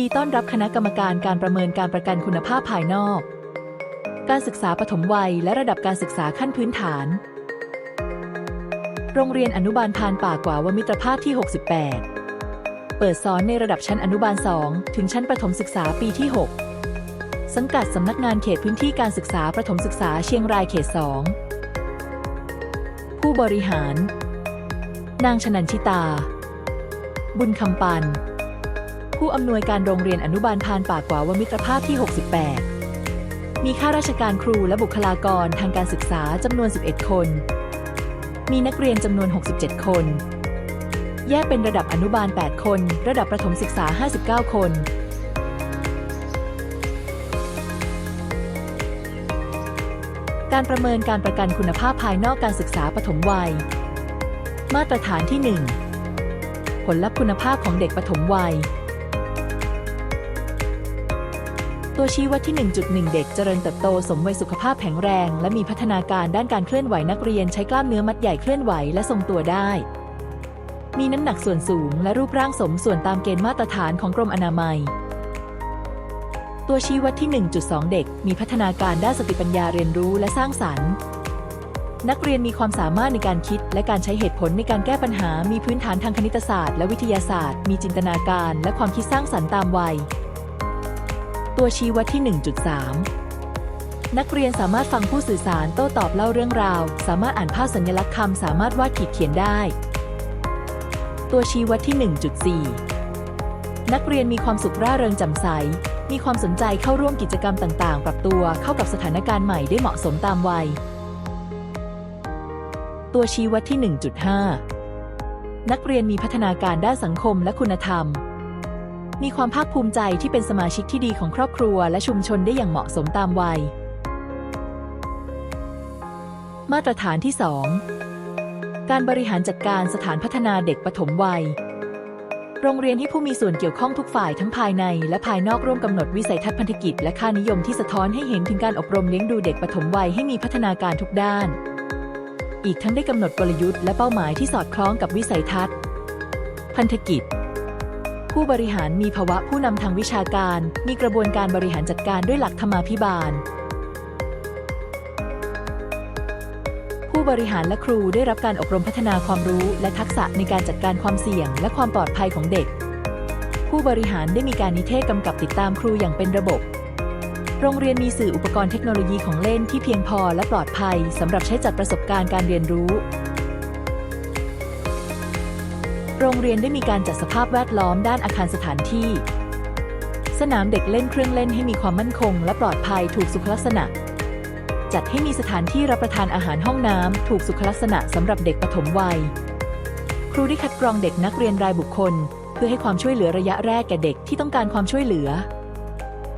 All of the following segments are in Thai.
ดีต้อนรับคณะกรรมการการประเมินการประกันคุณภาพภายนอก การศึกษาปฐมวัยและระดับการศึกษาขั้นพื้นฐาน โรงเรียนอนุบาลพานป่ากว่าวมิตรภาพที่ 68 เปิดสอนในระดับชั้นอนุบาล 2 ถึงชั้นประถมศึกษาปีที่ 6 สังกัดสำนักงานเขตพื้นที่การศึกษาประถมศึกษาเชียงรายเขต 2 ผู้บริหาร นางชนันชิตา บุญคำปัน ผู้อำนวยการโรงเรียนอนุบาลพานป่ากว่าวมิตรภาพที่ 68 มีข้าราชการครูและบุคลากรทางการศึกษาจำนวน 11 คน มีนักเรียนจำนวน 67 คน แยกเป็นระดับอนุบาล 8 คน ระดับประถมศึกษา 59 คนการประเมินการประกันคุณภาพภายนอกการศึกษาปฐมวัย มาตรฐานที่ 1 ผลลัพธ์คุณภาพของเด็กปฐมวัย ตัวชี้วัดที่ 1.1 เด็กเจริญเติบโตสมวัยสุขภาพแข็งแรง และมีพัฒนาการด้านการเคลื่อนไหวนักเรียนใช้กล้ามเนื้อมัดใหญ่เคลื่อนไหวและทรงตัวได้ มีน้ำหนักส่วนสูงและรูปร่างสมส่วนตามเกณฑ์มาตรฐานของกรมอนามัย ตัวชี้วัดที่ 1.2 เด็ก มีพัฒนาการด้านสติปัญญาเรียนรู้และสร้างสรรค์นักเรียนมีความสามารถในการคิดและการใช้เหตุผลในการแก้ปัญหา มีพื้นฐานทางคณิตศาสตร์และวิทยาศาสตร์ มีจินตนาการและความคิดสร้างสรรค์ตามวัย ตัวชี้วัดที่ 1.3 นักเรียนสามารถฟังผู้สื่อสารโต้ตอบเล่าเรื่องราว สามารถอ่านภาพสัญลักษณ์คำสามารถวาดขีดเขียนได้ ตัวชี้วัดที่ 1.4 นักเรียนมีความสุขร่าเริงแจ่มใส มีความสนใจเข้าร่วมกิจกรรมต่าง ๆ ปรับตัวเข้ากับสถานการณ์ใหม่ได้เหมาะสมตามวัย ตัวชี้วัดที่ 1.5นักเรียนมีพัฒนาการด้านสังคมและคุณธรรม มีความภาคภูมิใจที่เป็นสมาชิกที่ดีของครอบครัว และชุมชนได้อย่างเหมาะสมตามวัย มาตรฐานที่ 2 การบริหารจัดการสถานพัฒนาเด็กปฐมวัย โรงเรียนให้ผู้มีส่วนเกี่ยวข้องทุกฝ่ายทั้งภายใน และภายนอกร่วมกำหนดวิสัยทัศน์พันธกิจ และค่านิยมที่สะท้อนให้เห็นถึงการอบรมเลี้ยงดูเด็กปฐมวัยให้มีพัฒนาการทุกด้าน อีกทั้งได้กำหนดกลยุทธ์และเป้าหมายที่สอดคล้องกับวิสัยทัศน์ พันธกิจ ผู้บริหารมีภาวะผู้นำทางวิชาการ มีกระบวนการบริหารจัดการด้วยหลักธรรมาภิบาล ผู้บริหารและครูได้รับการอบรมพัฒนาความรู้ และทักษะในการจัดการความเสี่ยง และความปลอดภัยของเด็ก ผู้บริหารได้มีการนิเทศกำกับติดตามครูอย่างเป็นระบบ โรงเรียนมีสื่ออุปกรณ์เทคโนโลยีของเล่นที่เพียงพอและปลอดภัยสำหรับใช้จัดประสบการณ์การเรียนรู้ โรงเรียนได้มีการจัดสภาพแวดล้อมด้านอาคารสถานที่ สนามเด็กเล่นเครื่องเล่นให้มีความมั่นคง และปลอดภัยถูกสุขลักษณะ จัดให้มีสถานที่รับประทานอาหารห้องน้ำถูกสุขลักษณะสำหรับเด็กปฐมวัย ครูได้คัดกรองเด็กนักเรียนรายบุคคล เพื่อให้ความช่วยเหลือระยะแรกแก่เด็กที่ต้องการความช่วยเหลือ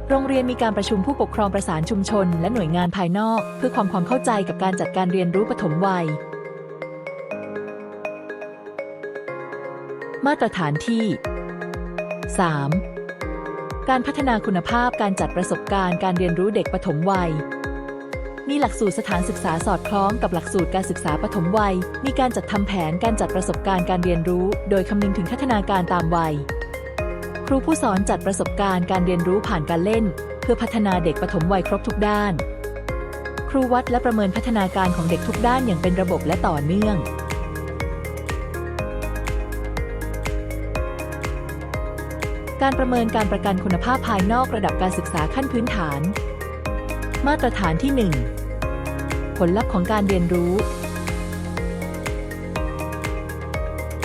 โรงเรียนมีการประชุมผู้ปกครองประสานชุมชน และหน่วยงานภายนอก เพื่อความความเข้าใจกับการจัดการเรียนรู้ปฐมวัย มาตรฐานที่ 3. การพัฒนาคุณภาพการจัดประสบการณ์การเรียนรู้เด็กปฐมวัย มีหลักสูตรสถานศึกษาสอดคล้องกับหลักสูตรการศึกษาปฐมวัย มีการจัดทำแผนการจัดประสบการณ์การเรียนรู้ โดยคำนึงถึงพัฒนาการตามวัย ครูผู้สอนจัดประสบการณ์การเรียนรู้ผ่านการเล่น เพื่อพัฒนาเด็กปฐมวัยครบทุกด้าน ครูวัดและประเมินพัฒนาการของเด็กทุกด้านอย่างเป็นระบบและต่อเนื่อง การประเมินการประกันคุณภาพภายนอกระดับการศึกษาขั้นพื้นฐาน มาตรฐานที่ 1 ผลลัพธ์ของการเรียนรู้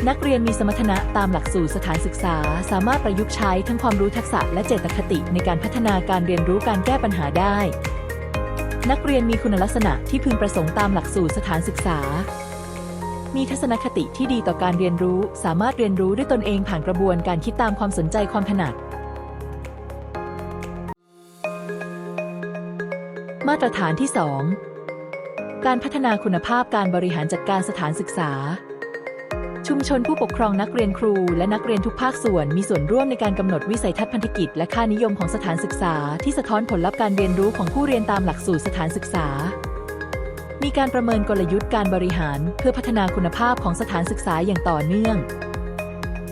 นักเรียนมีสมรรถนะตามหลักสูตรสถานศึกษา สามารถประยุกต์ใช้ทั้งความรู้ทักษะและเจตคติในการพัฒนาการเรียนรู้การแก้ปัญหาได้ นักเรียนมีคุณลักษณะที่พึงประสงค์ตามหลักสูตรสถานศึกษา มีทัศนคติที่ดีต่อการเรียนรู้ สามารถเรียนรู้ด้วยตนเองผ่านกระบวนการคิดตามความสนใจความถนัด มาตรฐานที่ 2 การพัฒนาคุณภาพการบริหารจัดการสถานศึกษา ชุมชนผู้ปกครองนักเรียนครู และนักเรียนทุกภาคส่วนมีส่วนร่วมในการกำหนดวิสัยทัศน์พันธกิจและค่านิยมของสถานศึกษา ที่สะท้อนผลลัพธ์การเรียนรู้ของผู้เรียนตามหลักสูตรสถานศึกษา มีการประเมินกลยุทธ์การบริหารเพื่อพัฒนาคุณภาพของสถานศึกษาอย่างต่อเนื่อง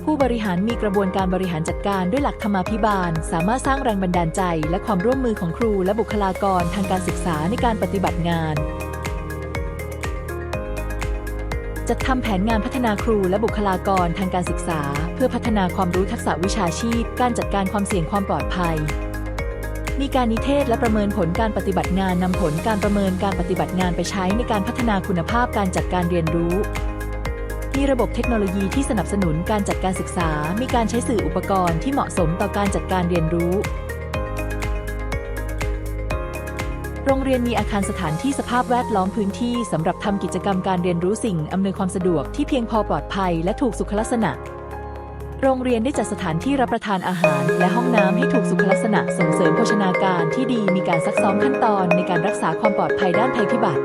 ผู้บริหารมีกระบวนการบริหารจัดการด้วยหลักธรรมาภิบาล สามารถสร้างแรงบันดาลใจ และความร่วมมือของครูและบุคลากรทางการศึกษาในการปฏิบัติงานจัดทำแผนงานพัฒนาครูและบุคลากรทางการศึกษา เพื่อพัฒนาความรู้ทักษะวิชาชีพ การจัดการความเสี่ยงความปลอดภัย มีการนิเทศและประเมินผลการปฏิบัติงานนำผลการประเมินการปฏิบัติงานไปใช้ในการพัฒนาคุณภาพการจัดการเรียนรู้ มีระบบเทคโนโลยีที่สนับสนุนการจัดการศึกษา มีการใช้สื่ออุปกรณ์ที่เหมาะสมต่อการจัดการเรียนรู้ โรงเรียนมีอาคารสถานที่สภาพแวดล้อมพื้นที่สำหรับทำกิจกรรมการเรียนรู้สิ่งอำนวยความสะดวกที่เพียงพอปลอดภัยและถูกสุขลักษณะ โรงเรียนได้จัดสถานที่รับประทานอาหาร และห้องน้ำให้ถูกสุขลักษณะส่งเสริมโภชนาการที่ดีมีการซักซ้อมขั้นตอนในการรักษาความปลอดภัยด้านภัยพิบัติ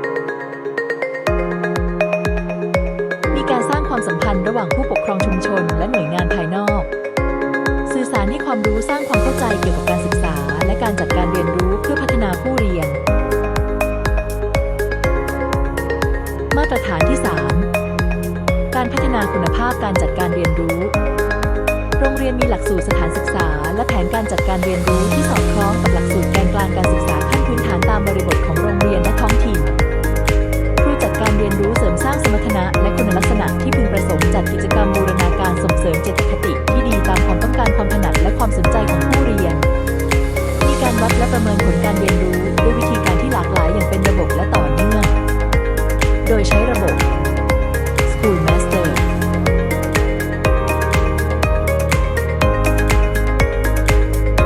มีการสร้างความสัมพันธ์ระหว่างผู้ปกครองชุมชน และหน่วยงานภายนอก สื่อสารให้ความรู้สร้างความเข้าใจเกี่ยวกับการศึกษา และการจัดการเรียนรู้เพื่อพัฒนาผู้เรียน มาตรฐานที่ 3 การพัฒนาคุณภาพการจัดการเรียนรู้ โรงเรียนมีหลักสูตรสถานศึกษา และแผนการจัดการเรียนรู้ที่สอดคล้องกับหลักสูตรแกนกลางการศึกษาขั้นพื้นฐานตามบริบทของโรงเรียนและท้องถิ่น ครูจัดการเรียนรู้เสริมสร้างสมรรถนะ และคุณลักษณะที่พึงประสงค์จัดกิจกรรมบูรณาการส่งเสริมเจตคติ ที่ดีตามความต้องการความถนัดและความสนใจของผู้เรียน มีการวัดและประเมินผลการเรียนรู้